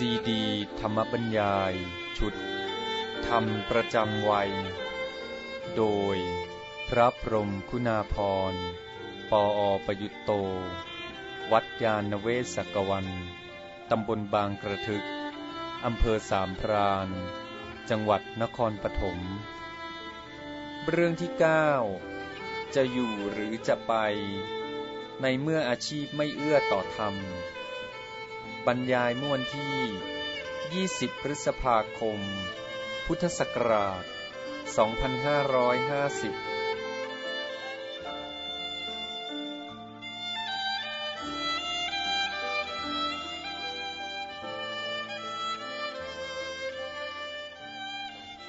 ซีดี ธรรมบรรยาย ชุด ธรรมประจำวัย โดย พระพรมคุณาพร ปออประยุตโต วัดยาณเวศกวัน ตำบลบางกระทึก อำเภอสามพรานจังหวัดนครปฐม เรื่องที่เก้าจะอยู่หรือจะไป ในเมื่ออาชีพไม่เอื้อต่อธรรม บรรยายม่วนที่ 20 พฤษภาคม พุทธศักราช 2550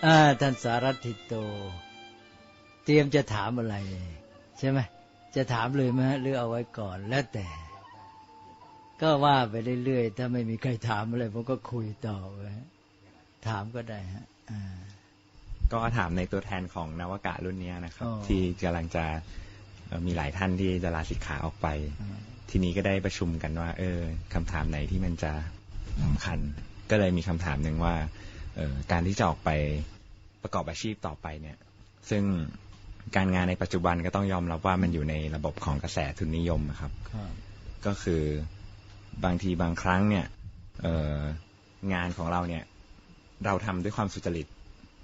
อาท่านสารัตถิโต เตรียมจะถามอะไร ใช่ไหมจะถามเลยไหมหรือเอาไว้ก่อนแล้วแต่ ก็ว่าไปเรื่อยๆ ถ้าไม่มีใครถามอะไรผมก็คุยต่อไปถามก็ได้ฮะอ่าก็ถามในตัวแทนของนวกะรุ่นเนี้ยนะครับอ๋อที่กำลังจะเอ่อมีหลายท่านที่จะลาสิกขาออกไปอ่าทีนี้ก็ได้ประชุมกันว่า เออคำถามไหนที่มันจะสำคัญ ก็เลยมีคำถามหนึ่งว่าเออการที่จะออกไปประกอบอาชีพต่อไปเนี่ย ซึ่งการงานในปัจจุบันก็ต้องยอมรับว่ามันอยู่ในระบบของกระแสทุนนิยมอะครับครับ ก็คือ บางทีบางครั้งเนี่ยเอ่องานของเราเนี่ย เราทำด้วยความสุจริต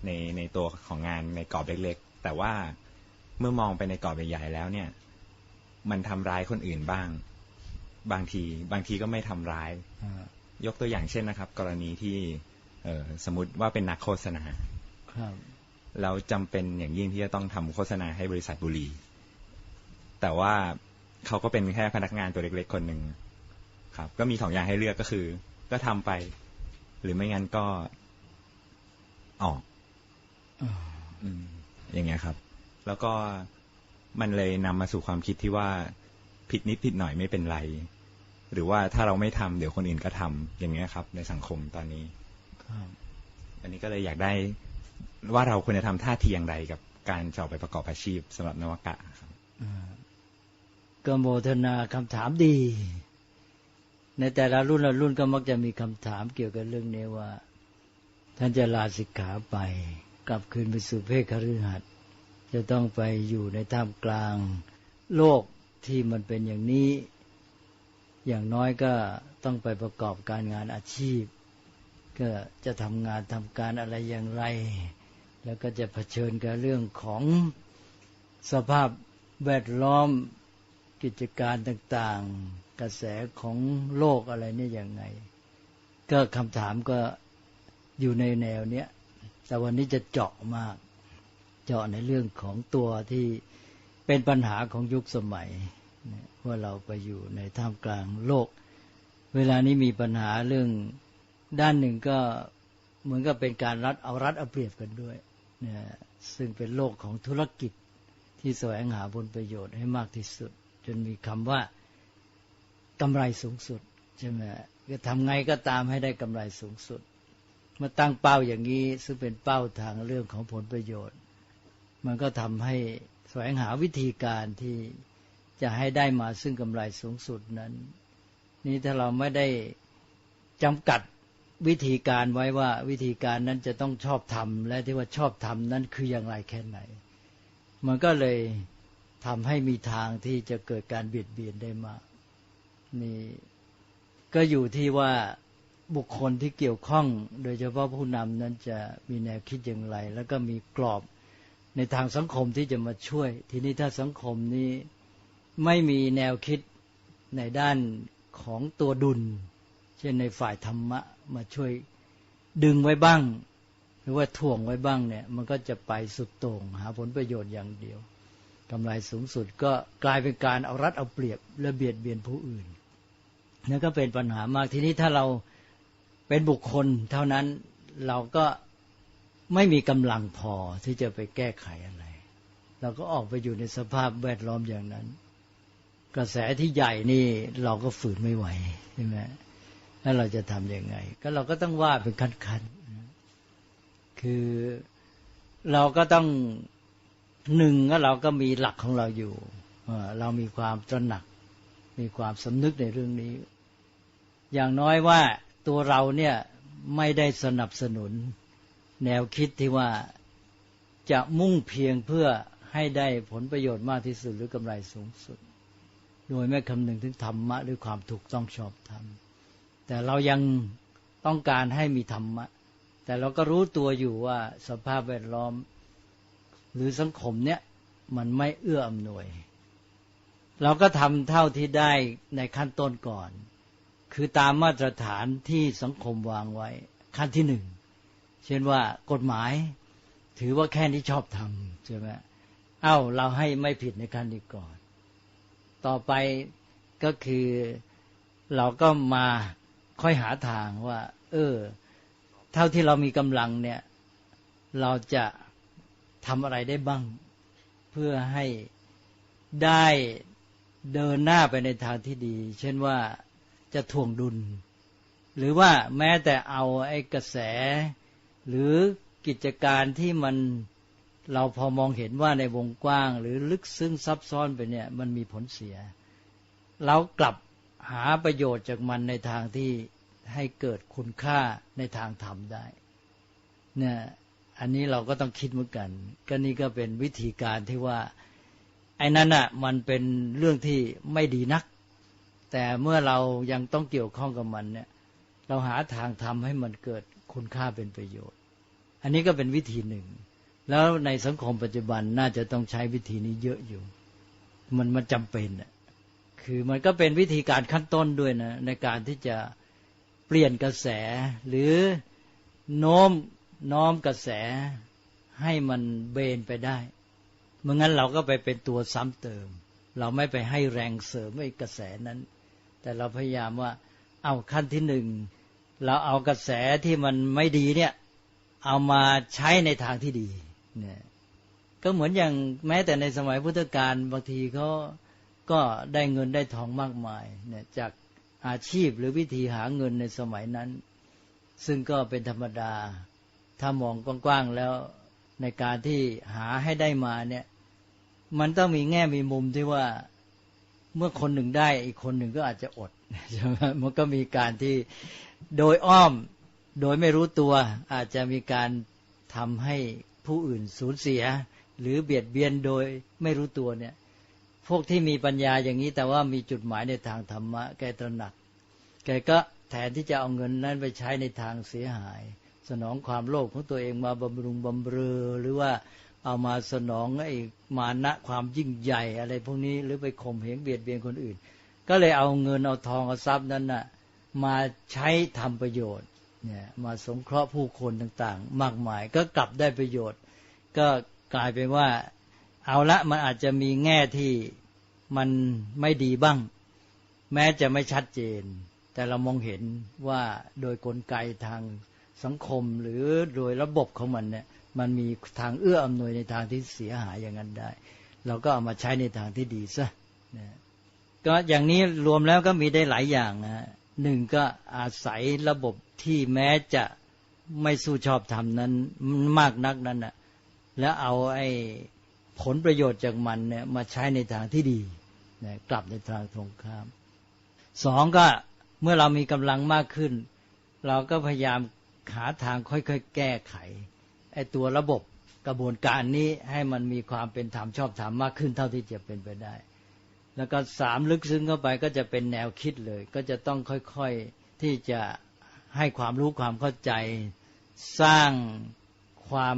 ในในตัวของงานในกรอบเล็กๆ แต่ว่าเมื่อมองไปในกรอบใหญ่ๆแล้วเนี่ย มันทำร้ายคนอื่นบ้าง บางทีบางทีก็ไม่ทำร้ายอ่ายกตัวอย่างเช่นนะครับ กรณีที่เอ่อสมมติว่าเป็นนักโฆษณาครับแล้วจำเป็นอย่างยิ่งที่จะต้องทำโฆษณาให้บริษัทบุหรี่แต่ว่าเขาก็เป็นแค่พนักงานตัวเล็กๆคนหนึ่ง ครับ ก็มีสองอย่างให้เลือกก็คือ ก็ทำไป หรือไม่งั้นก็ออกอ่าอืมอย่างเงี้ยครับ แล้วก็มันเลยนำมาสู่ความคิดที่ว่าผิดนิดผิดหน่อยไม่เป็นไร หรือว่าถ้าเราไม่ทำเดี๋ยวคนอื่นก็ทำอย่างเงี้ยครับ ในสังคมตอนนี้ครับอันนี้ก็เลยอยากได้ว่าเราควรจะทำท่าทีอย่างไรกับการจะออกไปประกอบอาชีพสำหรับนวกะครับอ่าก็โมทนาคำถามดี ในแต่ละรุ่นละรุ่นก็มักจะมีคำถามเกี่ยวกับเรื่องนี้ว่า ท่านจะลาสิกขาไป กลับคืนไปสู่เพศคฤหัสถ์จะต้องไปอยู่ในท่ามกลาง โลกที่มันเป็นอย่างนี้ อย่างน้อยก็ต้องไปประกอบการงานอาชีพ ก็จะทำงานทำการอะไรอย่างไร แล้วก็จะเผชิญกับเรื่องของสภาพแวดล้อมกิจการต่างๆ กระแสของโลกอะไรเนี่ยอย่างไง ก็คำถามก็อยู่ในแนวเนี้ย แต่วันนี้จะเจาะมาก เจาะในเรื่องของตัวที่เป็นปัญหาของยุคสมัยว่าเราไปอยู่ในท่ามกลางโลก เวลานี้มีปัญหาเรื่องด้านหนึ่งก็เหมือนกับเป็นการรัดเอารัดเอาเปรียบกันด้วยนะซึ่งเป็นโลกของธุรกิจที่แสวงหาผลประโยชน์ให้มากที่สุด จนมีคำว่า กำไรสูงสุดใช่ไหมก็ทำไงก็ตามให้ได้กำไรสูงสุดมื่อตั้งเป้าอย่างนี้ซึ่งเป็นเป้าทางเรื่องของผลประโยชน์ มันก็ทำให้แสวงหาวิธีการที่จะให้ได้มาซึ่งกำไรสูงสุดนั้น นี่ถ้าเราไม่ได้จำกัดวิธีการไว้ว่าวิธีการนั้นจะต้องชอบทำและที่ว่าชอบทำนั้นคืออย่างไรแค่ไหน มันก็เลยทำให้มีทางที่จะเกิดการเบียดเบียนได้มาก นี่ก็อยู่ที่ว่าบุคคลที่เกี่ยวข้อง โดยเฉพาะผู้นำนั้นจะมีแนวคิดอย่างไร แล้วก็มีกรอบในทางสังคมที่จะมาช่วย ทีนี้ถ้าสังคมนี้ไม่มีแนวคิดในด้านของตัวดุล เช่นในฝ่ายธรรมะมาช่วยดึงไว้บ้าง หรือว่าถ่วงไว้บ้างเนี่ย มันก็จะไปสุดโต่งหาผลประโยชน์อย่างเดียวกำไรสูงสุดก็กลายเป็นการเอารัดเอาเปรียบและเบียดเบียนผู้อื่น นั่นก็เป็นปัญหามากทีนี้ถ้าเราเป็นบุคคลเท่านั้นเราก็ไม่มีกำลังพอที่จะไปแก้ไขอะไร เราก็ออกไปอยู่ในสภาพแวดล้อมอย่างนั้น กระแสที่ใหญ่นี่เราก็ฝืนไม่ไหวใช่ไหมแล้วเราจะทำยังไง ก็เราก็ต้องว่าเป็นขั้นๆคือเราก็ต้องหนึ่งก็เราก็มีหลักของเราอยู่เอ่อเรามีความตระหนัก มีความสำนึกในเรื่องนี้ อย่างน้อยว่าตัวเราเนี่ยไม่ได้สนับสนุน แนวคิดที่ว่าจะมุ่งเพียงเพื่อให้ได้ผลประโยชน์มากที่สุดหรือกำไรสูงสุด โดยไม่คำนึงถึงธรรมะหรือความถูกต้องชอบธรรม แต่เรายังต้องการให้มีธรรมะ แต่เราก็รู้ตัวอยู่ว่าสภาพแวดล้อม หรือสังคมเนี่ยมันไม่เอื้ออำนวย เราก็ทำเท่าที่ได้ในขั้นต้นก่อน คือตามมาตรฐานที่สังคมวางไว้ ขั้นที่หนึ่ง เช่นว่ากฎหมาย ถือว่าแค่นี้ชอบทำใช่ไหมเอ้าเราให้ไม่ผิดในขั้นนี้ก่อน ต่อไปก็คือเราก็มาค่อยหาทางว่า เออ เท่าที่เรามีกำลังเนี่ย เราจะทำอะไรได้บ้าง เพื่อให้ได้เดินหน้าไปในทางที่ดี เช่นว่า จะถ่วงดุล หรือว่าแม้แต่เอาไอ้กระแส หรือกิจการที่มันเราพอมองเห็นว่าในวงกว้าง หรือลึกซึ้งซับซ้อนไปเนี่ยมันมีผลเสีย เรากลับหาประโยชน์จากมันในทางที่ให้เกิดคุณค่าในทางธรรมได้เนี่ยอันนี้เราก็ต้องคิดเหมือนกัน ก็นี่ก็เป็นวิธีการที่ว่า ไอ้นั่นอะมันเป็นเรื่องที่ไม่ดีนัก แต่เมื่อเรายังต้องเกี่ยวข้องกับมันเนี่ย เราหาทางทำให้มันเกิดคุณค่าเป็นประโยชน์ อันนี้ก็เป็นวิธีหนึ่ง แล้วในสังคมปัจจุบันน่าจะต้องใช้วิธีนี้เยอะอยู่ มันมันจำเป็นอะคือมันก็เป็นวิธีการขั้นต้นด้วยนะ ในการที่จะเปลี่ยนกระแส หรือโน้มน้อมกระแสให้มันเบนไปได้เมื่องั้นเราก็ไปเป็นตัวซ้ำเติม เราไม่ไปให้แรงเสริมไอ้กระแสนั้น แต่เราพยายามว่า เอาขั้นที่หนึ่งเราเอากระแสที่มันไม่ดีเนี่ย เอามาใช้ในทางที่ดีเนี่ยก็เหมือนอย่างแม้แต่ในสมัยพุทธกาลบางทีเขาก็ได้เงินได้ทองมากมายเนี่ยจากอาชีพหรือวิธีหาเงินในสมัยนั้น ซึ่งก็เป็นธรรมดา ถ้ามองกว้างๆแล้วในการที่หาให้ได้มาเนี่ย มันต้องมีแง่มีมุมที่ว่า เมื่อคนหนึ่งได้อีกคนหนึ่งก็อาจจะอดใช่ไหมมันก็มีการที่โดยอ้อมโดยไม่รู้ตัวอาจจะมีการทำให้ผู้อื่นสูญเสีย หรือเบียดเบียนโดยไม่รู้ตัวเนี่ย พวกที่มีปัญญาอย่างนี้แต่ว่ามีจุดหมายในทางธรรมะแกตระหนักแกก็แทนที่จะเอาเงินนั้นไปใช้ในทางเสียหาย สนองความโลภของตัวเองมาบำรุงบำเรอหรือว่า เอามาสนองไอ้มานะความยิ่งใหญ่อะไรพวกนี้หรือไปข่มเหงเบียดเบียนคนอื่น ก็เลยเอาเงินเอาทองเอาทรัพย์นั้นน่ะมาใช้ทำประโยชน์เนี่ยมาสงเคราะห์ผู้คนต่างๆ มากมายก็กลับได้ประโยชน์ ก็กลายเป็นว่า เอาละมันอาจจะมีแง่ที่มันไม่ดีบ้าง แม้จะไม่ชัดเจน แต่เรามองเห็นว่าโดยกลไกทางสังคมหรือโดยระบบของมันเนี่ย มันมีทางเอื้ออำนวยในทางที่เสียหายอย่างนั้นได้ เราก็เอามาใช้ในทางที่ดีซะนะก็อย่างนี้รวมแล้วก็มีได้หลายอย่างนะหนึ่งก็อาศัยระบบที่แม้จะไม่สู้ชอบธรรมนั้นมากนักนั้นนะแล้วเอาไอ้ผลประโยชน์จากมันเนี่ยมาใช้ในทางที่ดีนะกลับในทางตรงข้ามสองก็เมื่อเรามีกำลังมากขึ้น เราก็พยายามหาทางค่อยๆ แก้ไข ไอ้ตัวระบบกระบวนการนี้ให้มันมีความเป็นธรรมชอบธรรมมากขึ้นเท่าที่จะเป็นไปได้ แล้วก็สามลึกซึ้งเข้าไปก็จะเป็นแนวคิดเลย ก็จะต้องค่อยๆที่จะให้ความรู้ความเข้าใจ สร้างความ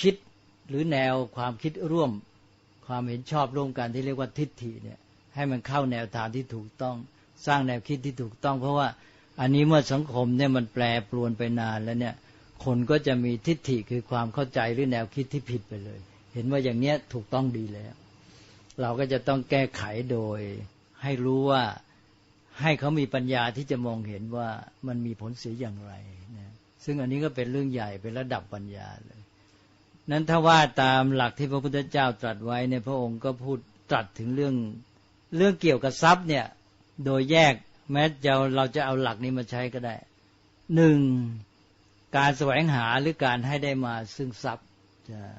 คิดหรือแนวความคิดร่วม ความเห็นชอบร่วมกันที่เรียกว่าทิฏฐิเนี่ยให้มันเข้าแนวทางที่ถูกต้อง สร้างแนวคิดที่ถูกต้อง เพราะว่าอันนี้เมื่อสังคมเนี่ยมันแปรปรวนไปนานแล้วเนี่ย คนก็จะมีทิฏฐิคือความเข้าใจหรือแนวคิดที่ผิดไปเลย เห็นว่าอย่างเนี้ยถูกต้องดีแล้ว เราก็จะต้องแก้ไขโดย ให้รู้ว่าให้เขามีปัญญาที่จะมองเห็นว่ามันมีผลเสียอย่างไรนะซึ่งอันนี้ก็เป็นเรื่องใหญ่เป็นระดับปัญญาเลย นั้นถ้าว่าตามหลักที่พระพุทธเจ้าตรัสไว้ในพระองค์ก็พูดตรัสถึงเรื่องเรื่องเกี่ยวกับทรัพย์เนี่ยโดยแยกแม้จะเราจะเอาหลักนี้มาใช้ก็ได้หนึ่ง การแสวงหาหรือการให้ได้มาซึ่งทรัพย์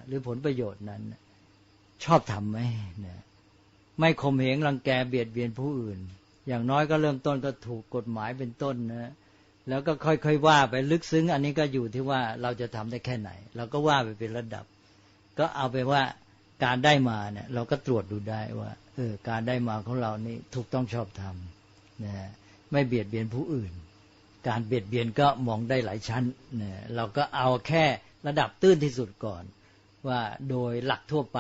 หรือผลประโยชน์นั้น ชอบทำไหมนี่ยไม่ข่มเหงรังแกเบียดเบียนผู้อื่น อย่างน้อยก็เริ่มต้นก็ถูกกฎหมายเป็นต้นนะแล้วก็ค่อยๆว่าไปลึกซึ้ง อันนี้ก็อยู่ที่ว่าเราจะทำได้แค่ไหน เราก็ว่าไปเป็นระดับ ก็เอาไปว่าการได้มาเนี่ยเราก็ตรวจดูได้ว่าเออการได้มาของเรานี่ถูกต้องชอบธรรมนะไม่เบียดเบียนผู้อื่น การเบียดเบียนก็มองได้หลายชั้นเนี่ยเราก็เอาแค่ระดับตื้นที่สุดก่อน ว่าโดยหลักทั่วไป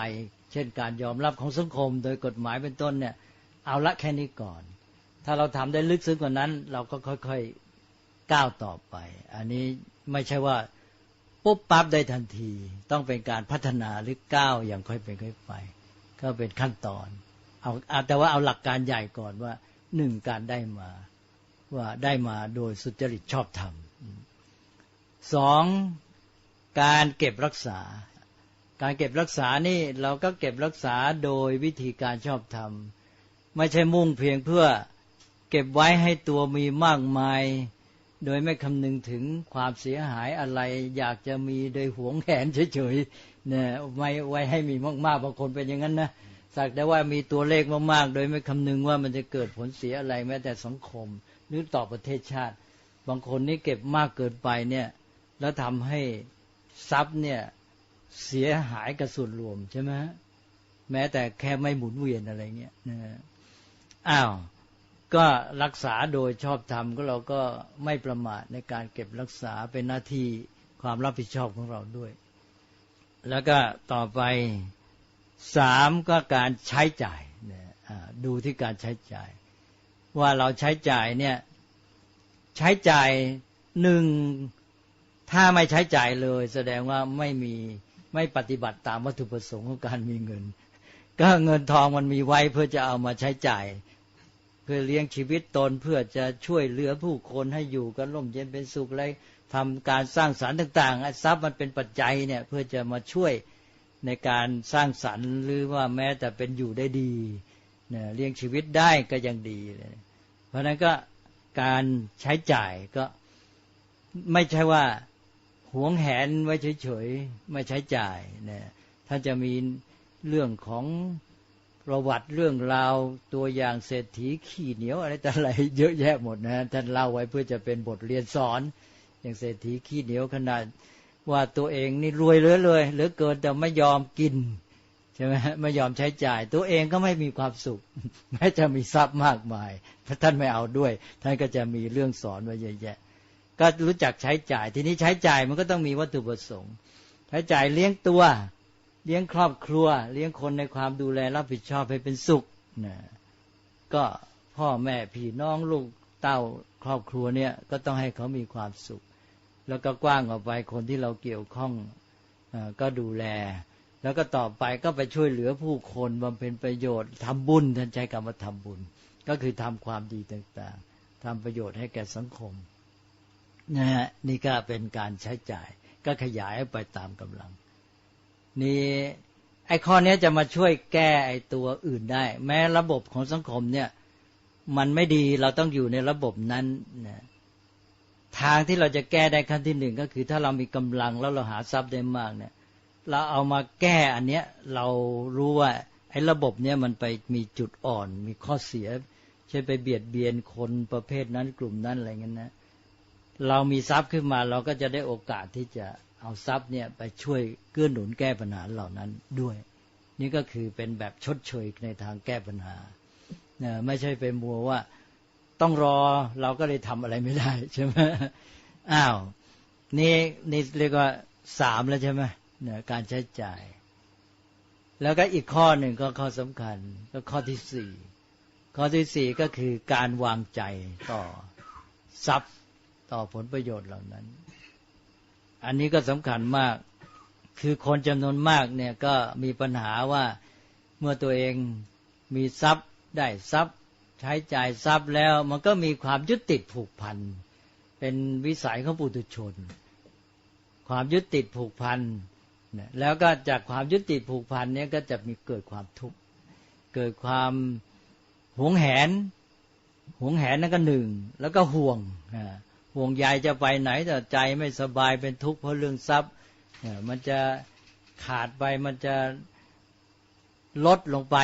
เช่นการยอมรับของสังคม โดยกฎหมายเป็นต้นเนี่ยเอาละแค่นี้ก่อน ถ้าเราทำได้ลึกซึ้งกว่านั้น เราก็ค่อยๆก้าวต่อไป อันนี้ไม่ใช่ว่าปุ๊บปั๊บได้ทันที ต้องเป็นการพัฒนาหรือก้าวอย่างค่อยเป็นค่อยไป ก็เป็นขั้นตอนเอาแต่ว่าเอาหลักการใหญ่ก่อนว่าหนึ่งการได้มา ว่าได้มาโดยสุจริตชอบธรรมสองการเก็บรักษา การเก็บรักษานี่เราก็เก็บรักษาโดยวิธีการชอบธรรม ไม่ใช่มุ่งเพียงเพื่อเก็บไว้ให้ตัวมีมากมาย โดยไม่คำนึงถึงความเสียหายอะไร อยากจะมีโดยหวงแหนเฉยๆเนี่ยไม่ไว้ให้มีมากๆบางคนเป็นอย่างนั้นนะสักแต่ว่ามีตัวเลขมากๆ โดยไม่คำนึงว่ามันจะเกิดผลเสียอะไรแม้แต่สังคม หรือต่อประเทศชาติ บางคนนี่เก็บมากเกินไปเนี่ยแล้วทำให้ทรัพย์เนี่ยเสียหายกับส่วนรวมใช่ไหมแม้แต่แค่ไม่หมุนเวียนอะไรเงี้ยนะอ้าวก็รักษาโดยชอบธรรมก็เราก็ไม่ประมาทในการเก็บรักษาเป็นหน้าที่ความรับผิดชอบของเราด้วย แล้วก็ต่อไปสามก็การใช้จ่ายดูที่การใช้จ่าย ว่าเราใช้จ่ายเนี่ยใช้จ่ายหนึ่งถ้าไม่ใช้จ่ายเลย แสดงว่าไม่มีไม่ปฏิบัติตามวัตถุประสงค์ของการมีเงิน ก็เงินทองมันมีไว้เพื่อจะเอามาใช้จ่าย เพื่อเลี้ยงชีวิตตนเพื่อจะช่วยเหลือผู้คนให้อยู่กันร่มเย็นเป็นสุขอะไรทำการสร้างสารรค์ต่างๆทรัพย์มันเป็นปัจจัยเนี่ยเพื่อจะมาช่วยในการสร้างสรรค์หรือว่าแม้แต่เป็นอยู่ได้ดีเนี่ยเลี้ยงชีวิตได้ก็ยังดีเลย ราะนั้นก็การใช้จ่ายก็ไม่ใช่ว่าหวงแหนไว้เฉยๆไม่ใช้จ่ายเนี่ยถ้าจะมีเรื่องของประวัติเรื่องราวตัวอย่างเศรษฐีขี้เหนียวอะไรแต่อะไรเยอะแยะหมดนะท่านเล่าไว้เพื่อจะเป็นบทเรียนสอน อย่างเศรษฐีขี้เหนียวขนาดว่าตัวเองนี่รวยเหลือเลยเหลือเกินแต่ไม่ยอมกิน ใช่ไหมไม่ยอมใช้จ่าย ตัวเองก็ไม่มีความสุข แม้จะมีทรัพย์มากมาย ถ้าท่านไม่เอาด้วย ท่านก็จะมีเรื่องสอนไว้เยอะแยะ ก็รู้จักใช้จ่าย ทีนี้ใช้จ่ายมันก็ต้องมีวัตถุประสงค์ ใช้จ่ายเลี้ยงตัว เลี้ยงครอบครัว เลี้ยงคนในความดูแลรับผิดชอบให้เป็นสุขนะก็พ่อแม่พี่น้องลูกเต้าครอบครัวเนี่ยก็ต้องให้เขามีความสุข แล้วก็กว้างออกไปคนที่เราเกี่ยวข้องอก็ดูแล แล้วก็ต่อไปก็ไปช่วยเหลือผู้คนบำเพ็ญประโยชน์ทำบุญท่านใช้คำว่าทำบุญ ก็คือทำความดีต่างๆทำประโยชน์ให้แก่สังคมนะฮะนี่ก็เป็นการใช้จ่าย ก็ขยายไปตามกำลัง นี่ไอ้ข้อนี้จะมาช่วยแก้ไอ้ตัวอื่นได้ แม้ระบบของสังคมเนี่ย มันไม่ดีเราต้องอยู่ในระบบนั้นนะทางที่เราจะแก้ได้ขั้นที่หนึ่งก็คือ ถ้าเรามีกำลังแล้วเราหาทรัพย์ได้มากเนี่ย เราเอามาแก้อันเนี้ยเรารู้ว่าไอ้ระบบเนี้ยมันไปมีจุดอ่อน มีข้อเสียใช่ไปเบียดเบียนคนประเภทนั้นกลุ่มนั้นอะไรเงี้ยนะ เรามีทรัพย์ขึ้นมาเราก็จะได้โอกาสที่จะเอาทรัพย์เนี่ยไปช่วยเกื้อหนุนแก้ปัญหาเหล่านั้นด้วย นี่ก็คือเป็นแบบชดเชยในทางแก้ปัญหาไม่ใช่เป็นมัวว่าต้องรอเราก็เลยทำอะไรไม่ได้ใช่ไหมอ้าวนี่นี่เรียกว่าสามแล้วใช่ไหม นี่ยการใช้จ่าย แล้วก็อีกข้อหนึ่งก็ข้อสำคัญก็ข้อที่สี่ข้อที่สี่ก็คือการวางใจต่อทรัพย์ต่อผลประโยชน์เหล่านั้น อันนี้ก็สำคัญมาก คือคนจำนวนมากเนี่ยก็มีปัญหาว่าเมื่อตัวเองมีทรัพย์ได้ทรัพย์ใช้จ่ายทรัพย์แล้ว มันก็มีความยึดติดผูกพัน เป็นวิสัยของปุถุชน ความยึดติดผูกพัน แล้วก็จากความยึดติดผูกพันนี้ก็จะมีเกิดความทุกข์เกิดความหวงแหนหวงแหนนั่นก็หนึ่งแล้วก็ห่วงห่วงใยจะไปไหนแต่ใจไม่สบายเป็นทุกข์เพราะเรื่องทรัพย์มันจะขาดไปมันจะลดลงไป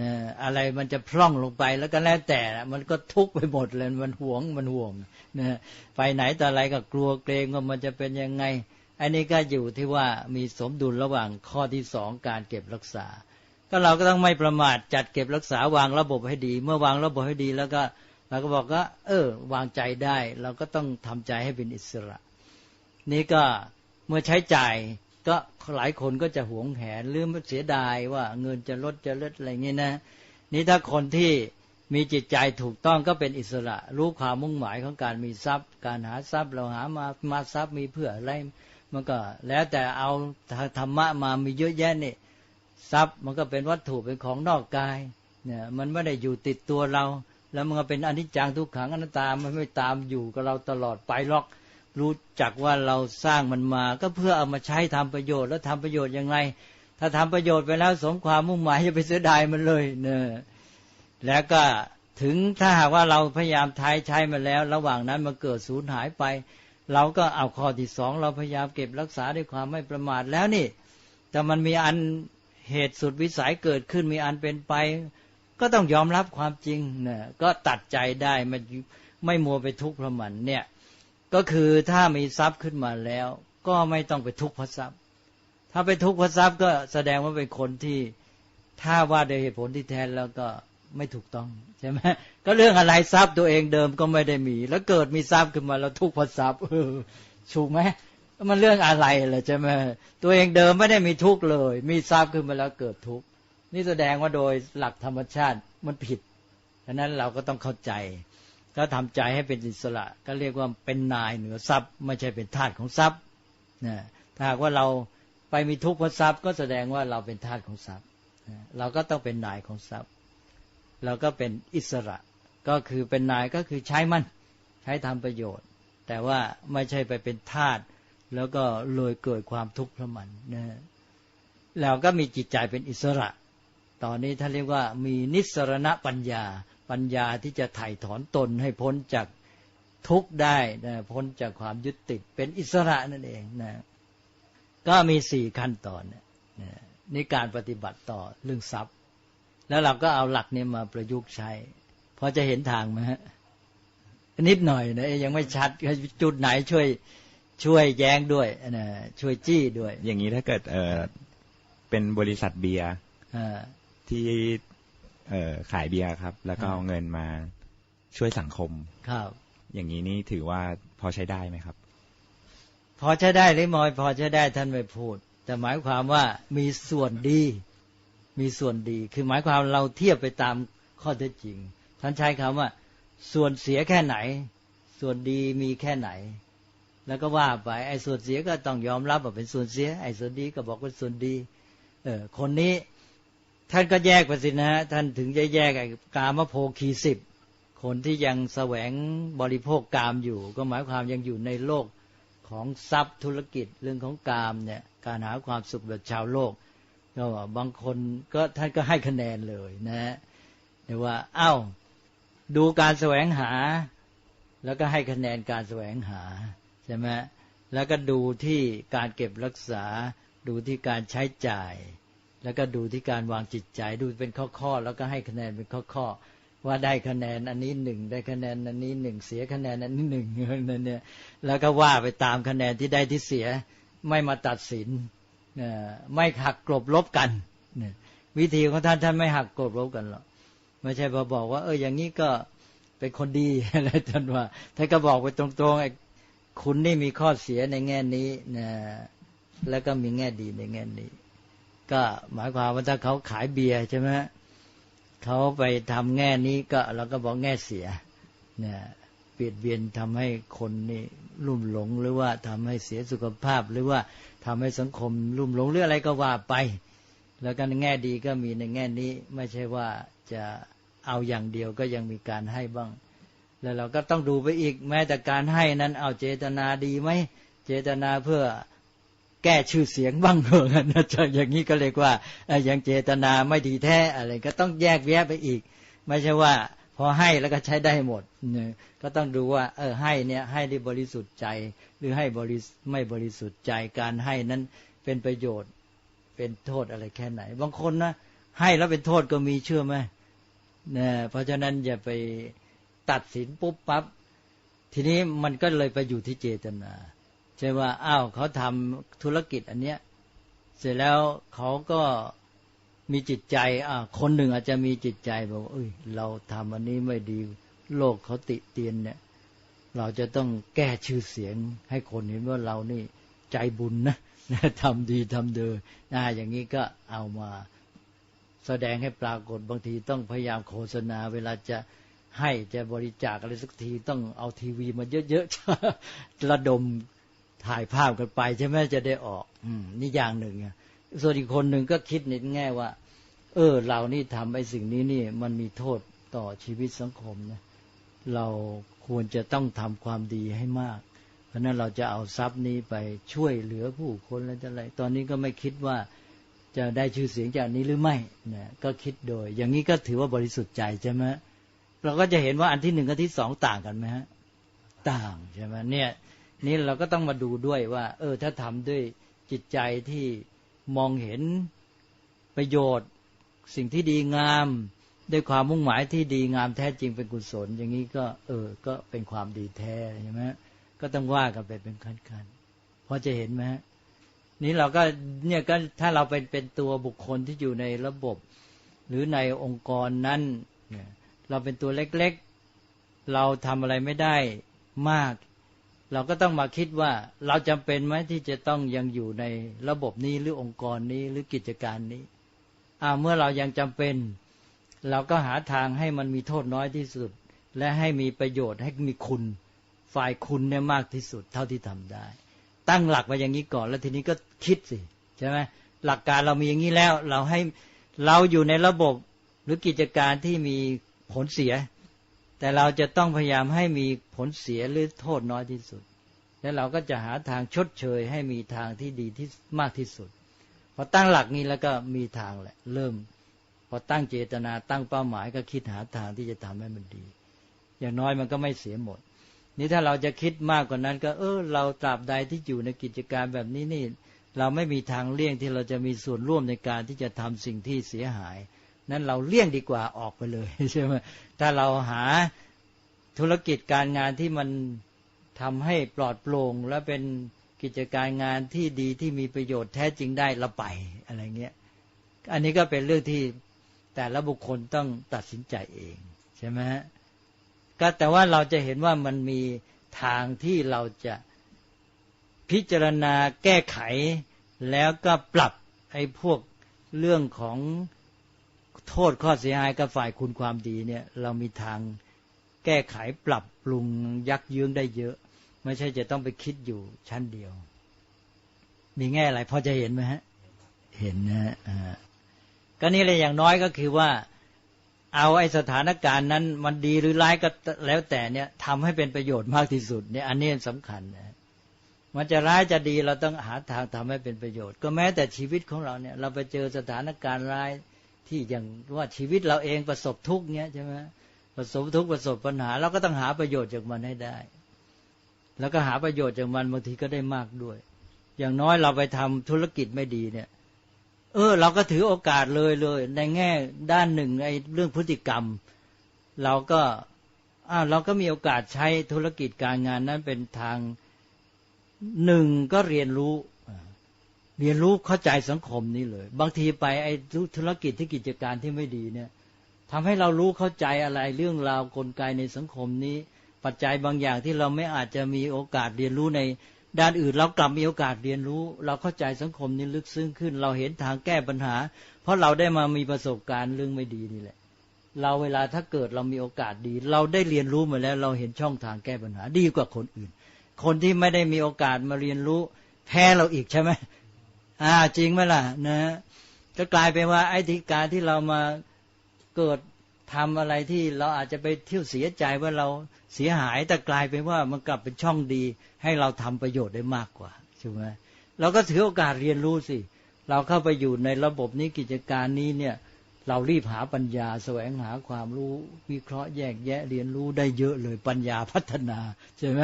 นะอะไรมันจะพร่องลงไปแล้วก็แล้วแต่ มันก็ทุกข์ไปหมดเลยมันห่วงมันห่วงนะไปไหนแต่อะไรก็กลัวเกรงว่ามันจะเป็นยังไง อันนี้ก็อยู่ที่ว่ามีสมดุลระหว่างข้อที่สองการเก็บรักษา ก็เราก็ต้องไม่ประมาทจัดเก็บรักษาวางระบบให้ดี เมื่อวางระบบให้ดีแล้วก็เราก็บอกว่า เออ วางใจได้ เราก็ต้องทำใจให้เป็นอิสระ นี่ก็เมื่อใช้จ่ายก็หลายคนก็จะหวงแหนหรือเสียดายว่าเงินจะลดจะลดอะไรเงี้ยนะ นี่ถ้าคนที่มีจิตใจถูกต้องก็เป็นอิสระ รู้ความมุ่งหมายของการมีทรัพย์ การหาทรัพย์เราหามามาทรัพย์มีเพื่ออะไร มันก็ แล้วแต่เอาธรรมะมามีเยอะแยะนี่ทรัพย์มันก็เป็นวัตถุเป็นของนอกกายเนี่ยมันไม่ได้อยู่ติดตัวเรา แล้วมันก็เป็นอนิจจังทุกขังอนัตตามันไม่ตามอยู่กับเราตลอดไปหรอก รู้จักว่าเราสร้างมันมา ก็เพื่อเอามาใช้ทำประโยชน์แล้วทำประโยชน์ยังไง ถ้าทำประโยชน์ไปแล้วสมความมุ่งหมายจะไปเสียดายมันเลยเนอะแล้วก็ถึงถ้าหากว่าเราพยายามทายใช้มาแล้ว ระหว่างนั้นมันเกิดสูญหายไป เราก็เอาข้อที่สองเราพยายามเก็บรักษาด้วยความไม่ประมาทแล้วนี่ แต่มันมีอันเหตุสุดวิสัยเกิดขึ้นมีอันเป็นไป ก็ต้องยอมรับความจริงเนะก็ตัดใจได้ไม่ไม่มัวไปทุกข์เพราะมันเนี่ย ก็คือถ้ามีทรัพย์ขึ้นมาแล้ว ก็ไม่ต้องไปทุกข์เพราะทรัพย์ ถ้าไปทุกข์เพราะทรัพย์ก็แสดงว่าเป็นคนที่ถ้าว่าโดยเหตุผลที่แท้แล้วก็ไม่ถูกต้องใช่ไหม ก็เรื่องอะไรทรัพย์ตัวเองเดิมก็ไม่ได้มี แล้วเกิดมีทรัพย์ขึ้นมาแล้วทุกข์เพราะทรัพย์ถูกไหมมันเรื่องอะไรล่ะใช่ไหมตัวเองเดิมไม่ได้มีทุกข์เลย มีทรัพย์ขึ้นมาแล้วเกิดทุกข์นี่แสดงว่าโดยหลักธรรมชาติมันผิดฉะนั้นเราก็ต้องเข้าใจก็ทำใจให้เป็นอิสระ ก็เรียกว่าเป็นนายเหนือทรัพย์ ไม่ใช่เป็นทาสของทรัพย์นะถ้าหากว่าเราไปมีทุกข์เพราะทรัพย์ ก็แสดงว่าเราเป็นทาสของทรัพย์ เราก็ต้องเป็นนายของทรัพย์ เราก็เป็นอิสระ ก็คือเป็นนายก็คือใช้มันใช้ทำประโยชน์ แต่ว่าไม่ใช่ไปเป็นทาสแล้วก็เลยเกิดความทุกข์เพราะมันนะแล้วก็มีจิตใจเป็นอิสระ ตอนนี้ท่านเรียกว่ามีนิสรณปัญญา ปัญญาที่จะไถ่ถอนตนให้พ้นจากทุกข์ได้นะพ้นจากความยึดติดเป็นอิสระนั่นเองนะก็มีสี่ขั้นตอนนะนี่การปฏิบัติต่อเรื่องทรัพย์ แล้วเราก็เอาหลักนี้มาประยุกต์ใช้ อจะเห็นทางไหมฮะนิดหน่อยนะยังไม่ชัดจุดไหนช่วยช่วยแย้งด้วยนะช่วยจี้ด้วย อย่างนี้ถ้าเกิดเออเป็นบริษัทเบียร์ที่เออขายเบียร์ครับ แล้วก็เอาเงินมาช่วยสังคมครับ อย่างนี้นี่ถือว่าพอใช้ได้ไหมครับ พอใช้ได้หรือมอยพอใช้ได้ท่านไม่พูด แต่หมายความว่ามีส่วนดี มีส่วนดี คือหมายความเราเทียบไปตามข้อเท็จจริง ท่านใช้คำว่า ส่วนเสียแค่ไหน ส่วนดีมีแค่ไหน แล้วก็ว่าไปไอ้ส่วนเสียก็ต้องยอมรับว่าเป็นส่วนเสีย ไอ้ส่วนดีก็บอกว่าส่วนดี เออคนนี้ท่านก็แยกไปสินะฮะท่านถึงจะแยกไอ้กามโภคีสิบคนที่ยังแสวงบริโภคกามอยู่ ก็หมายความยังอยู่ในโลกของทรัพย์ธุรกิจเรื่องของกามเนี่ยการหาความสุขแบบชาวโลกก็บางคนก็ท่านก็ให้คะแนนเลยนะฮะแต่ว่าเอา้า ดูการแสวงหา แล้วก็ให้คะแนนการแสวงหาใช่ไหมแล้วก็ดูที่การเก็บรักษา ดูที่การใช้จ่าย แล้วก็ดูที่การวางจิตใจ ดูเป็นข้อๆแล้วก็ให้คะแนนเป็นข้อๆว่าได้คะแนนอันนี้หนึ่งได้คะแนนอันนี้หนึ่งเสียคะแนนอันนี้หนึ่งนั่นเนี่ยแล้วก็ว่าไปตามคะแนนที่ได้ที่เสียไม่มาตัดสินไม่หักกลบลบกันวิธีของท่านท่านไม่หักกลบลบกันหรอก ไม่ใช่พอบอกว่า เอออย่างนี้ก็เป็นคนดีอะไรท่านว่าท่านก็บอกไปตรงๆไอ้คุณนี่มีข้อเสียในแง่นี้นะแล้วก็มีแง่ดีในแง่นี้ ก็หมายความว่าถ้าเขาขายเบียร์ใช่ไหมเขาไปทำแง่นี้ก็เราก็บอกแง่เสียเนี่ยเปลี่ยนเบียนทำให้คนนี่ลุ่มหลงหรือว่าทำให้เสียสุขภาพ หรือว่าทำให้สังคมลุ่มหลงหรืออะไรก็ว่าไป แล้วกันแง่ดีก็มีในแง่นี้ ไม่ใช่ว่าจะ เอาอย่างเดียวก็ยังมีการให้บ้าง แล้วเราก็ต้องดูไปอีกแม้แต่การให้นั้นเอาเจตนาดีไหมเจตนาเพื่อแก้ชื่อเสียงบ้างเหรอนะจะอย่างนี้ก็เรียกว่าอย่างเจตนาไม่ดีแท้อะไรก็ต้องแยกแยะไปอีก ไม่ใช่ว่า พอให้แล้วก็ใช้ได้หมดเนี่ยก็ต้องดูว่า เออให้เนี่ยให้ได้บริสุทธิ์ใจ หรือให้บริไม่บริสุทธิ์ใจการให้นั้นเป็นประโยชน์เป็นโทษอะไรแค่ไหน บางคนนะให้แล้วเป็นโทษก็มีเชื่อไหม นะเพราะฉะนั้นอย่าไปตัดสินปุ๊บปั๊บทีนี้มันก็เลยไปอยู่ที่เจตนาใช่ว่าอ้าวเขาทำธุรกิจอันเนี้ย เสร็จแล้วเขาก็มีจิตใจอ่าคนหนึ่งอาจจะมีจิตใจบอกว่าเอ้ย เราทำอันนี้ไม่ดี โลกเขาติเตียนเนี่ย เราจะต้องแก้ชื่อเสียง ให้คนเห็นว่าเรานี่ใจบุญนะทำดีทำเดินนะอย่างนี้ก็เอามา แสดงให้ปรากฏบางทีต้องพยายามโฆษณา เวลาจะให้จะบริจาคอะไรสักทีต้องเอาทีวีมาเยอะๆระดมถ่ายภาพกันไปใช่ไหมจะได้ออก อืมนี่อย่างหนึ่งส่วนอีกคนหนึ่งก็คิดในแง่ว่า เออ เรานี่ทำไอ้สิ่งนี้นี่ มันมีโทษต่อชีวิตสังคมนะเราควรจะต้องทำความดีให้มาก เพราะนั้นเราจะเอาทรัพย์นี้ไปช่วยเหลือผู้คนอะไรตอนนี้ก็ไม่คิดว่า จะได้ชื่อเสียงจากนี้หรือไม่นะก็คิดโดย อย่างนี้ก็ถือว่าบริสุทธิ์ใจใช่ไหมเราก็จะเห็นว่าอันที่หนึ่งกับที่สองต่างกันไหมฮะต่างใช่ไหมเนี่ยนี่เราก็ต้องมาดูด้วยว่า เออ ถ้าทำด้วยจิตใจที่มองเห็นประโยชน์ สิ่งที่ดีงาม ด้วยความมุ่งหมายที่ดีงามแท้จริงเป็นกุศล อย่างนี้ก็ เออ ก็เป็นความดีแท้ใช่ไหมก็ต้องว่ากันไปเป็นขั้นๆพอจะเห็นไหมฮะ นี้เราก็เนี่ยก็ถ้าเราเป็นเป็นตัวบุคคลที่อยู่ในระบบ หรือในองค์กรนั้นเราเป็นตัวเล็กๆ เราทำอะไรไม่ได้มาก เราก็ต้องมาคิดว่าเราจำเป็นไหมที่จะต้องยังอยู่ในระบบนี้หรือองค์กรนี้หรือกิจการนี้อ่าเมื่อเรายังจำเป็น เราก็หาทางให้มันมีโทษน้อยที่สุด และให้มีประโยชน์ให้มีคุณฝ่ายคุณเนี่ยมากที่สุดเท่าที่ทำได้ ตั้งหลักมาอย่างนี้ก่อน แล้วทีนี้ก็คิดสิใช่ไหมหลักการเรามีอย่างนี้แล้ว เราให้เราอยู่ในระบบหรือกิจการที่มีผลเสีย แต่เราจะต้องพยายามให้มีผลเสียหรือโทษน้อยที่สุด แล้วเราก็จะหาทางชดเชยให้มีทางที่ดีที่มากที่สุดพอตั้งหลักนี้แล้วก็มีทางแหละ เริ่ม พอตั้งเจตนาตั้งเป้าหมายก็คิดหาทางที่จะทำให้มันดี อย่างน้อยมันก็ไม่เสียหมด นี่ถ้าเราจะคิดมากกว่านั้น ก็เออเราตราบใดที่อยู่ในกิจการแบบนี้นี่ เราไม่มีทางเลี่ยงที่เราจะมีส่วนร่วมในการที่จะทำสิ่งที่เสียหาย นั้นเราเลี่ยงดีกว่าออกไปเลยใช่ไหมถ้าเราหาธุรกิจการงานที่มันทำให้ปลอดโปร่งและเป็นกิจการงานที่ดีที่มีประโยชน์แท้จริงได้เราไปอะไรเงี้ย อันนี้ก็เป็นเรื่องที่แต่ละบุคคลต้องตัดสินใจเองใช่ไหมฮะ ก็แต่ว่าเราจะเห็นว่ามันมีทางที่เราจะพิจารณาแก้ไข แล้วก็ปรับไอ้พวกเรื่องของโทษข้อเสียหายกับฝ่ายคุณความดีเนี่ยเรามีทางแก้ไขปรับปรุงยักเยื้องได้เยอะ ไม่ใช่จะต้องไปคิดอยู่ชั้นเดียว มีแง่อะไรพอจะเห็นไหมฮะ เห็นนะฮะก็นี่เลยอย่างน้อยก็คือว่า เอาไอ้สถานการณ์นั้นมันดีหรือร้ายก็แล้วแต่เนี่ยทำให้เป็นประโยชน์มากที่สุดเนี่ยอันนี้สำคัญนะมันจะร้ายจะดีเราต้องหาทางทำให้เป็นประโยชน์ ก็แม้แต่ชีวิตของเราเนี่ยเราไปเจอสถานการณ์ร้ายที่อย่างว่าชีวิตเราเองประสบทุกเนี้ยใช่ไหมประสบทุกประสบปัญหาเราก็ต้องหาประโยชน์จากมันให้ได้ แล้วก็หาประโยชน์จากมันบางทีก็ได้มากด้วย อย่างน้อยเราไปทำธุรกิจไม่ดีเนี่ย เออ เราก็ถือโอกาสเลยเลย ในแง่ด้านหนึ่งไอ้เรื่องพฤติกรรม เราก็อ้าวเราก็มีโอกาสใช้ธุรกิจการงานนั้นเป็นทางหนึ่งก็เรียนรู้ เรียนรู้เข้าใจสังคมนี้เลย บางทีไปไอ้ธุรกิจที่กิจการที่ไม่ดีเนี่ยทำให้เรารู้เข้าใจอะไรเรื่องราวกลไกในสังคมนี้ ปัจจัยบางอย่างที่เราไม่อาจจะมีโอกาสเรียนรู้ใน ด้านอื่นเรากลับมีโอกาสเรียนรู้ เราเข้าใจสังคมนี้ลึกซึ้งขึ้น เราเห็นทางแก้ปัญหา เพราะเราได้มามีประสบการณ์เรื่องไม่ดีนี่แหละ เราเวลาถ้าเกิดเรามีโอกาสดี เราได้เรียนรู้มาแล้ว เราเห็นช่องทางแก้ปัญหาดีกว่าคนอื่น คนที่ไม่ได้มีโอกาสมาเรียนรู้ แพ้เราอีกใช่ไหมอ่าจริงไหมล่ะนะก็กลายเป็นว่าไอ้ที่การที่เรามาเกิดทำอะไรที่เราอาจจะไปเที่ยวเสียใจว่าเรา เสียหายแต่กลายเป็นว่ามันกลับเป็นช่องดี ให้เราทำประโยชน์ได้มากกว่าใช่ไหมเราก็ถือโอกาสเรียนรู้สิ เราเข้าไปอยู่ในระบบนี้กิจการนี้เนี่ยเรารีบหาปัญญาแสวงหาความรู้วิเคราะห์แยกแยะเรียนรู้ได้เยอะเลยปัญญาพัฒนาใช่ไหม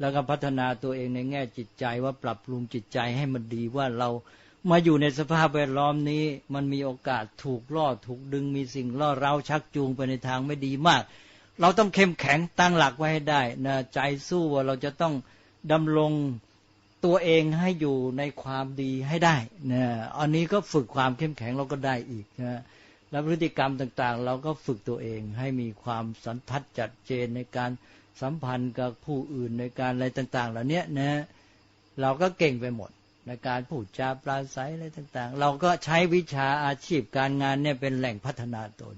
แล้วก็พัฒนาตัวเองในแง่จิตใจว่าปรับปรุงจิตใจให้มันดีว่าเรามาอยู่ในสภาพแวดล้อมนี้ มันมีโอกาสถูกล่อถูกดึงมีสิ่งล่อเราชักจูงไปในทางไม่ดีมาก เราต้องเข้มแข็งตั้งหลักไว้ให้ได้นะใจสู้ว่าเราจะต้องดำรงตัวเองให้อยู่ในความดีให้ได้นะอันนี้ก็ฝึกความเข้มแข็งเราก็ได้อีกนะแล้วพฤติกรรมต่างๆ เราก็ฝึกตัวเองให้มีความสันทัดจัดเจนในการสัมพันธ์กับผู้อื่นในการอะไรต่าง ๆ เหล่านี้นะเราก็เก่งไปหมดในการพูดจาปราศัยอะไรต่าง ๆ เราก็ใช้วิชาอาชีพการงานเนี่ยเป็นแหล่งพัฒนาตน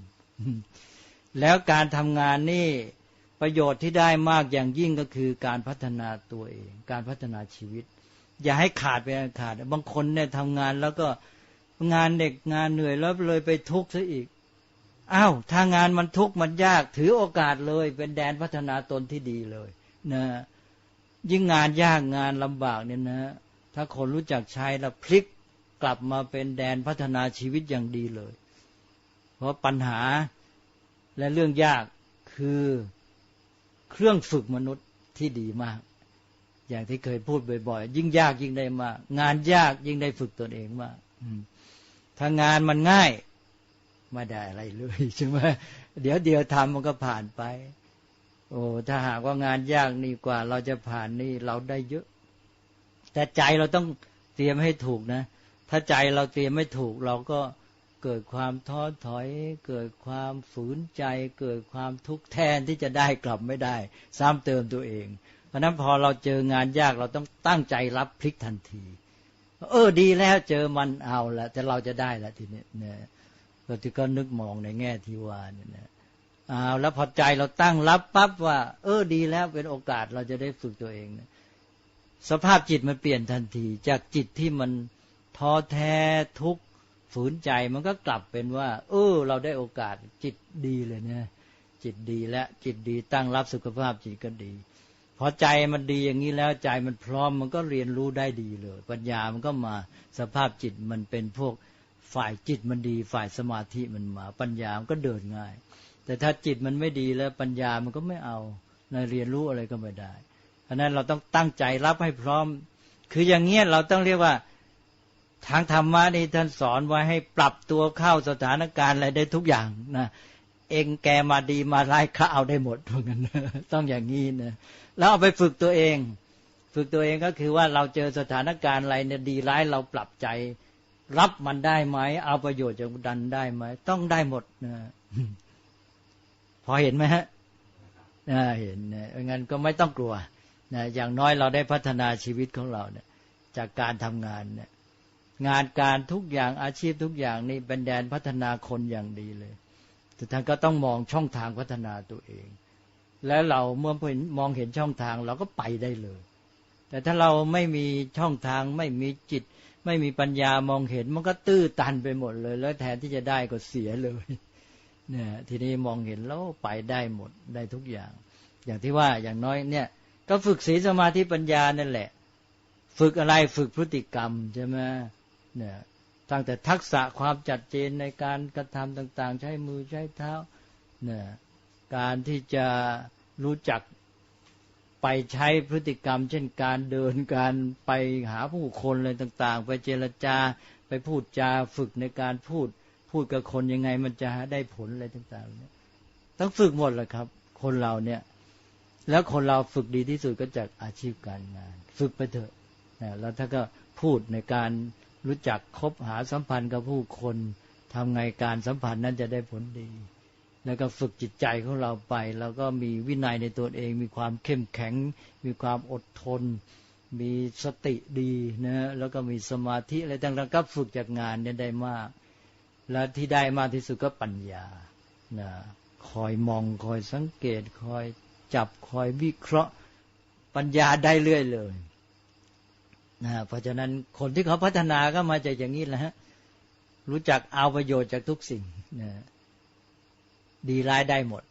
แล้วการทำงานนี่ประโยชน์ที่ได้มากอย่างยิ่งก็คือการพัฒนาตัวเอง การพัฒนาชีวิต อย่าให้ขาดไปขาด บางคนเนี่ยทำงานแล้วก็งานเด็กงานเหนื่อยแล้วเลยไปทุกข์ซะอีกอ้าวถ้างานมันทุกข์มันยาก ถือโอกาสเลยเป็นแดนพัฒนาตนที่ดีเลยนะยิ่งงานยากงานลำบากเนี่ยนะ ถ้าคนรู้จักใช้แล้วพลิกกลับมาเป็นแดนพัฒนาชีวิตอย่างดีเลย เพราะปัญหา และเรื่องยากคือเครื่องฝึกมนุษย์ที่ดีมาก อย่างที่เคยพูดบ่อยๆยิ่งยากยิ่งได้มากงานยากยิ่งได้ฝึกตนเองมากถ้างานมันง่ายไม่ได้อะไรเลยใช่ไหมเดี๋ยวเดียวทำมันก็ผ่านไป โอ้ถ้าหากว่างานยากนี่กว่า เราจะผ่านนี่เราได้เยอะ แต่ใจเราต้องเตรียมให้ถูกนะ ถ้าใจเราเตรียมไม่ถูก เราก็ เกิดความท้อถอย เกิดความฝืนใจ เกิดความทุกข์แทนที่จะได้กลับไม่ได้ ซ้ำเติมตัวเอง เพราะนั้นพอเราเจองานยากเราต้องตั้งใจรับพลิกทันที เออดีแล้วเจอมันเอาละแต่เราจะได้ละทีนี้เนี่ยเราที่ก็นึกมองในแง่ที่ว่าเนี่ยนะเอาแล้วพอใจเราตั้งรับปั๊บว่า เออดีแล้วเป็นโอกาสเราจะได้ฝึกตัวเองนะสภาพจิตมันเปลี่ยนทันที จากจิตที่มันท้อแท้ทุกข์ ฝืนใจมันก็กลับเป็นว่า เออ เราได้โอกาสจิตดีเลยเนี่ย จิตดีและจิตดีตั้งรับสุขภาพจิตก็ดีพอใจมันดีอย่างนี้แล้วใจมันพร้อมมันก็เรียนรู้ได้ดีเลย ปัญญามันก็มาสภาพจิตมันเป็นพวกฝ่ายจิตมันดี ฝ่ายสมาธิมันมา ปัญญามันก็เดินง่าย แต่ถ้าจิตมันไม่ดีแล้วปัญญามันก็ไม่เอาในเรียนรู้อะไรก็ไม่ได้เพราะนั้นเราต้องตั้งใจรับให้พร้อม คืออย่างเงี้ยเราต้องเรียกว่า ทางธรรมะนี่ท่านสอนไว้ให้ปรับตัวเข้าสถานการณ์อะไรได้ทุกอย่างนะเองแกมาดีมาร้ายข้าเอาได้หมดเพราะงั้นต้องอย่างนี้นะแล้วเอาไปฝึกตัวเอง ฝึกตัวเองก็คือว่าเราเจอสถานการณ์อะไรเนี่ยดีร้ายเราปรับใจรับมันได้ไหม เอาประโยชน์จากดันได้ไหม ต้องได้หมดนะพอเห็นไหมฮะเห็นนะงั้นก็ไม่ต้องกลัวนะอย่างน้อยเราได้พัฒนาชีวิตของเราเนี่ย จากการทำงานเนี่ย งานการทุกอย่างอาชีพทุกอย่างนี่เป็นแดนพัฒนาคนอย่างดีเลย แต่ท่านก็ต้องมองช่องทางพัฒนาตัวเอง แล้วเราเมื่อมองเห็นช่องทางเราก็ไปได้เลย แต่ถ้าเราไม่มีช่องทางไม่มีจิต ไม่มีปัญญามองเห็นมันก็ตื้อตันไปหมดเลย แล้วแทนที่จะได้ก็เสียเลยเนี่ยทีนี้มองเห็นแล้วไปได้หมดได้ทุกอย่าง อย่างที่ว่าอย่างน้อยเนี่ยก็ฝึกศีลสมาธิปัญญานั่นแหละ ฝึกอะไรฝึกพฤติกรรมใช่ไหม เนี่ยตั้งแต่ทักษะความจัดเจนในการกระทำต่าง ๆ ใช้มือใช้เท้าเนี่ยการที่จะรู้จักไปใช้พฤติกรรม เช่นการเดินการไปหาผู้คนอะไรต่าง ๆ ไปเจรจาไปพูดจาฝึกในการพูดพูดกับคนยังไงมันจะได้ผลอะไรต่างๆเนี่ยต้องฝึกหมดแหละครับ คนเราเนี่ย แล้วคนเราฝึกดีที่สุดก็จากอาชีพการงาน ฝึกไปเถอะนะแล้วถ้าก็พูดในการ รู้จักคบหาสัมพันธ์กับผู้คนทำไงการสัมพันธ์นั้นจะได้ผลดี แล้วก็ฝึกจิตใจของเราไป แล้วก็มีวินัยในตัวเอง มีความเข้มแข็ง มีความอดทน มีสติดีนะแล้วก็มีสมาธิอะไรต่างๆก็ฝึกจากงานเนี่ยได้มาก และที่ได้มากที่สุดก็ปัญญานะคอยมองคอยสังเกต คอยจับคอยวิเคราะห์ปัญญาได้เรื่อยเลย นะเพราะฉะนั้นคนที่เขาพัฒนาก็มาจากอย่างนี้แหละฮะรู้จักเอาประโยชน์จากทุกสิ่งนะดีร้ายได้หมด